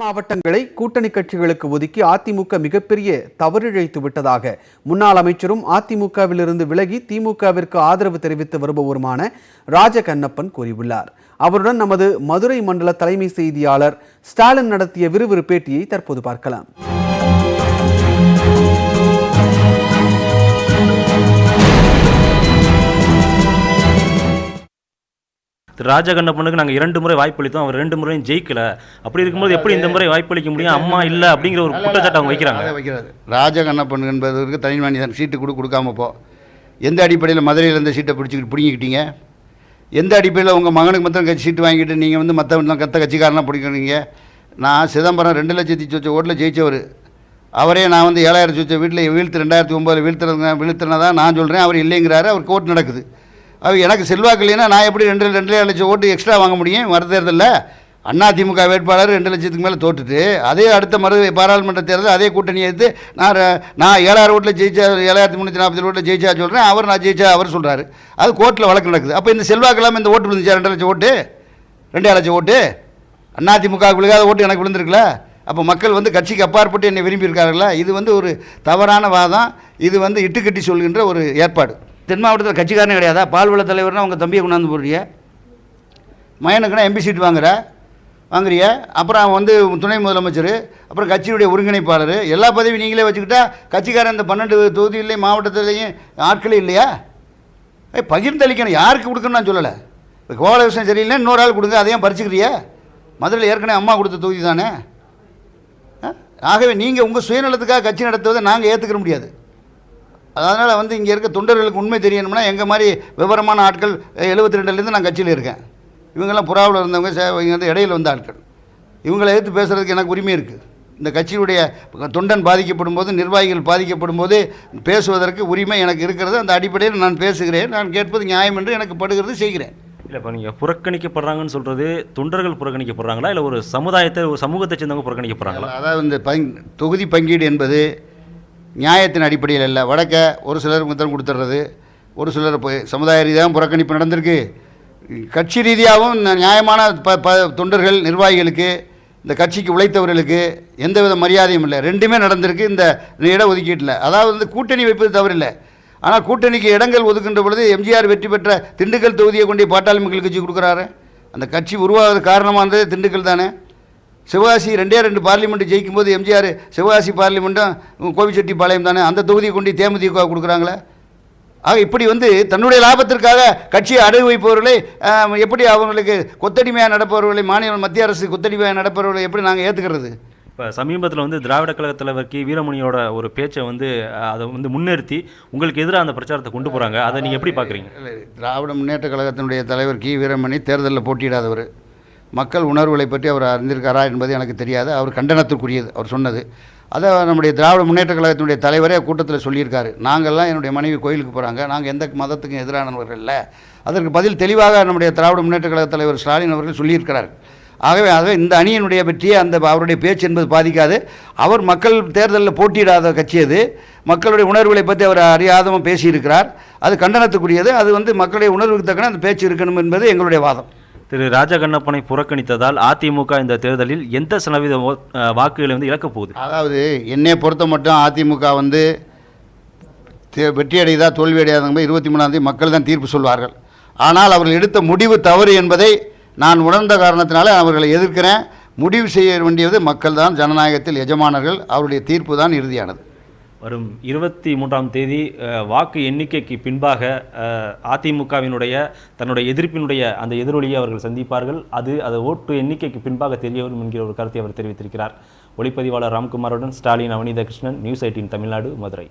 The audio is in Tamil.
மாவட்டங்களை கூட்டணி கட்சிகளுக்கு ஒதுக்கி அதிமுக மிகப்பெரிய தவறிழைத்து விட்டதாக முன்னாள் அமைச்சரும் அதிமுகவிலிருந்து விலகி திமுகவிற்கு ஆதரவு தெரிவித்து வருபவருமான ராஜ கண்ணப்பன் கூறியுள்ளார். அவருடன் நமது மதுரை மண்டல தலைமை செய்தியாளர் ஸ்டாலின் நடத்திய விறுவிறு பேட்டியை தற்போது பார்க்கலாம். ராஜகண்ணப்பனுக்கு நாங்கள் இரண்டு முறை வாய்ப்பளித்தோம். அவர் ரெண்டு முறையும் ஜெயிக்கல. அப்படி இருக்கும்போது எப்படி இந்த முறை வாய்ப்பளிக்க முடியும்? அம்மா இல்லை அப்படிங்கிற ஒரு குற்றச்சாட்டு அவங்க வைக்கிறாங்க. அதை வைக்கிறது. ராஜகண்ணப்பன் என்பதற்கு தனி மனிதன் சீட்டு கொடு கொடுக்காம போ. எந்த அடிப்படையில் மதுரையில் இந்த சீட்டை பிடிச்சிக்கிட்டு பிடிங்கிக்கிட்டீங்க? எந்த அடிப்படையில் உங்கள் மகனுக்கு மாத்திரம் கட்சி சீட்டு வாங்கிட்டு நீங்கள் வந்து மற்ற கத்த கட்சிக்காரனாக பிடிக்கிறீங்க? நான் சிதம்பரம் ரெண்டு லட்சத்தி சொச்ச ஓட்டில் ஜெயிச்சவர். அவரே நான் வந்து ஏழாயிரம் சொச்ச வீட்டில் வீழ்த்து ரெண்டாயிரத்தி ஒம்பதில் வீழ்த்துறதுங்க வீழ்த்துனதா நான் சொல்கிறேன் அவர் இல்லைங்கிறாரு. அவர் கோர்ட் நடக்குது. அவர் எனக்கு செல்வாக்கு இல்லைன்னா நான் எப்படி ரெண்டு ரெண்டு லட்சம் ஓட்டு எக்ஸ்ட்ரா வாங்க முடியும்? வர தேர்தலில். அண்ணா திமுக வேட்பாளர் ரெண்டு லட்சத்துக்கு மேலே தோட்டுட்டு அதே அடுத்த மறு பாராளுமன்ற தேர்தல் அதே கூட்டணி எடுத்து நான் நான் ஏழாயிரம் ஓட்டில் ஜெயிச்சா ஏழாயிரத்தி முந்நூற்றி நாற்பது ஓட்டில் ஜெயிச்சா சொல்கிறேன் அவர் நான் ஜெயிச்சா அவர் சொல்கிறாரு அது கோர்ட்டில் வழக்கு நடக்குது. அப்போ இந்த செல்வாக்கு இல்லாமல் இந்த ஓட்டு விழுந்துச்சா? ரெண்டு லட்சம் ஓட்டு? ரெண்டே லட்சம் ஓட்டு? அண்ணா திமுக விழுகாத ஓட்டு எனக்கு விழுந்திருக்குல்ல? அப்போ மக்கள் வந்து கட்சிக்கு அப்பாற்பட்டு என்னை விரும்பியிருக்காருல்ல இது வந்து ஒரு தவறான வாதம். இது வந்து இட்டுக்கட்டி சொல்கின்ற ஒரு ஏற்பாடு. தென் மாவட்டத்தில் கட்சிக்காரனே கிடையாதா? பால்வள தலைவர்னா உங்கள் தம்பியை கொண்டாந்து போடுறிய. மயனுக்குன்னா எம்பி சீட் வாங்குற. வாங்குறிய. அப்புறம் அவன் வந்து துணை முதலமைச்சர். அப்புறம் கட்சியுடைய ஒருங்கிணைப்பாளர். எல்லா பதவியும் நீங்களே வச்சுக்கிட்டா கட்சிக்காரன் இந்த பன்னெண்டு தொகுதியிலையும் மாவட்டத்திலையும் ஆட்களே இல்லையா? ஏய் பகிர்ந்தளிக்கணும். யாருக்கு கொடுக்கணும்னு நான் சொல்லலை. இப்போ கோபால விஷயம் சரியில்லைன்னா இன்னொரு ஆள் கொடுங்க. அதையும் பறிச்சுக்கிறிய. மதுரையில் ஏற்கனவே அம்மா கொடுத்த தொகுதி தானே? ஆகவே நீங்கள் உங்கள் சுயநலத்துக்காக கட்சி நடத்துவதை நாங்கள் ஏற்றுக்கிற முடியாது. அதனால் வந்து இங்கே இருக்க தொண்டர்களுக்கு உண்மை தெரியணும்னா எங்கள் மாதிரி விவரமான ஆட்கள் எழுபத்தி ரெண்டுலேருந்து நான் கட்சியில் இருக்கேன். இவங்கெல்லாம் புறாவில் இருந்தவங்க சே- இவங்க வந்து இடையில வந்த ஆட்கள். இவங்களை எதிர்த்து பேசுகிறதுக்கு எனக்கு உரிமை இருக்குது இந்த கட்சியுடைய தொண்டன் பாதிக்கப்படும் போது நிர்வாகிகள் பாதிக்கப்படும் போது பேசுவதற்கு உரிமை எனக்கு இருக்கிறது. அந்த அடிப்படையில் நான் பேசுகிறேன். நான் கேட்பது நியாயம் என்று எனக்கு படுகிறது செய்கிறேன். இல்லை இப்போ நீங்கள் புறக்கணிக்கப்படுறாங்கன்னு சொல்கிறது தொண்டர்கள் புறக்கணிக்கப்படுறாங்களா? இல்லை ஒரு சமுதாயத்தை ஒரு சமூகத்தை சேர்ந்தவங்க புறக்கணிக்கப்படுறாங்களா? அதாவது இந்த பங் தொகுதி பங்கீடு என்பது நியாயத்தின் அடிப்படையில் இல்லை வடக்க ஒரு சிலர் முத்திரம் கொடுத்துட்றது. ஒரு சிலர் போய் சமுதாய ரீதியாகவும் புறக்கணிப்பு நடந்திருக்கு. கட்சி ரீதியாகவும் நியாயமான ப ப தொண்டர்கள் நிர்வாகிகளுக்கு இந்த கட்சிக்கு உழைத்தவர்களுக்கு எந்தவித மரியாதையும் இல்லை. ரெண்டுமே நடந்திருக்கு இந்த இடஒதுக்கீட்டில். அதாவது வந்து கூட்டணி வைப்பது தவறில்லை. ஆனால் கூட்டணிக்கு இடங்கள் ஒதுக்கின்ற பொழுது எம்ஜிஆர் வெற்றி பெற்ற திண்டுக்கல் தொகுதியை கொண்டு பாட்டாளி மக்கள் கட்சி கொடுக்குறாரு. அந்த கட்சி உருவாவது காரணமானது திண்டுக்கல் தானே? சிவகாசி ரெண்டே ரெண்டு பார்லிமெண்ட் ஜெயிக்கும் போது எம்ஜிஆர் சிவகாசி பார்லிமெண்ட்டும் கோவிச்செட்டிப்பாளையம் தானே அந்த தொகுதியை கொண்டு தேமுதிக கொடுக்குறாங்களே? ஆக இப்படி வந்து தன்னுடைய லாபத்திற்காக கட்சியை அடகு வைப்பவர்களை எப்படி அவங்களுக்கு கொத்தடிமையாக நடப்பவர்களை மாநில மத்திய அரசு கொத்தடிமையாக நடப்பவர்களை எப்படி நாங்கள் ஏற்றுக்கிறது இப்போ சமீபத்தில் வந்து திராவிட கழக தலைவர் கி வீரமணியோட ஒரு பேச்சை வந்து அதை வந்து முன்னிறுத்தி உங்களுக்கு எதிராக அந்த பிரச்சாரத்தை கொண்டு போகிறாங்க அதை நீங்கள் எப்படி பார்க்குறீங்க திராவிட முன்னேற்ற கழகத்தினுடைய தலைவர் கி. வீரமணி தேர்தலில் போட்டியிடாதவர். மக்கள் உணர்வுகளை பற்றி அவர் அறிந்திருக்காரா என்பது எனக்கு தெரியாது. அவர் கண்டனத்திற்குரியது அவர் சொன்னது. அதை நம்முடைய திராவிட முன்னேற்ற கழகத்தினுடைய தலைவரே கூட்டத்தில் சொல்லியிருக்காரு. நாங்கள்லாம் என்னுடைய மனைவி கோயிலுக்கு போகிறாங்க நாங்கள் எந்த மதத்துக்கும் எதிரானவர்கள் இல்லை. அதற்கு பதில் தெளிவாக நம்முடைய திராவிட முன்னேற்ற கழக தலைவர் ஸ்டாலின் அவர்கள் சொல்லியிருக்கிறார். ஆகவே ஆகவே இந்த அணியினுடைய வெற்றியை அந்த அவருடைய பேச்சு என்பது பாதிக்காது. அவர் மக்கள் தேர்தலில் போட்டியிடாத கட்சி அது. மக்களுடைய உணர்வுகளை பற்றி அவர் அறியாதவன் பேசியிருக்கிறார். அது கண்டனத்துக்குரியது. அது வந்து மக்களுடைய உணர்வுக்கு தக்கன அந்த பேச்சு இருக்கணும் என்பது எங்களுடைய வாதம். திரு ராஜகண்ணப்பனை புறக்கணித்ததால் அதிமுக இந்த தேர்தலில் எந்த சதவீத வாக்குகளை வந்து இழக்கப் போகுது? அதாவது என்னை பொறுத்த மட்டும் அதிமுக வந்து வெற்றி அடையுதா தோல்வி அடையாதவங்க இருபத்தி மூணாந்தேதி மக்கள் தான் தீர்ப்பு சொல்வார்கள். ஆனால் அவர்கள் எடுத்த முடிவு தவறு என்பதை நான் உணர்ந்த காரணத்தினால அவர்களை எதிர்க்கிறேன். முடிவு செய்ய வேண்டியது மக்கள் தான் ஜனநாயகத்தில் எஜமானர்கள். அவருடைய தீர்ப்பு தான் இறுதியானது. வரும் இருபத்தி மூன்றாம் தேதி வாக்கு எண்ணிக்கைக்கு பின்பாக அதிமுகவினுடைய தன்னுடைய எதிர்ப்பினுடைய அந்த எதிரொலியை அவர்கள் சந்திப்பார்கள். அது அது ஓட்டு எண்ணிக்கைக்கு பின்பாக தெரிய வரும் என்கிற ஒரு கருத்தை அவர் தெரிவித்திருக்கிறார். ஒளிப்பதிவாளர் ராம்குமாருடன் ஸ்டாலின் அவனிதா கிருஷ்ணன் நியூஸ் எயிட்டின் தமிழ்நாடு மதுரை.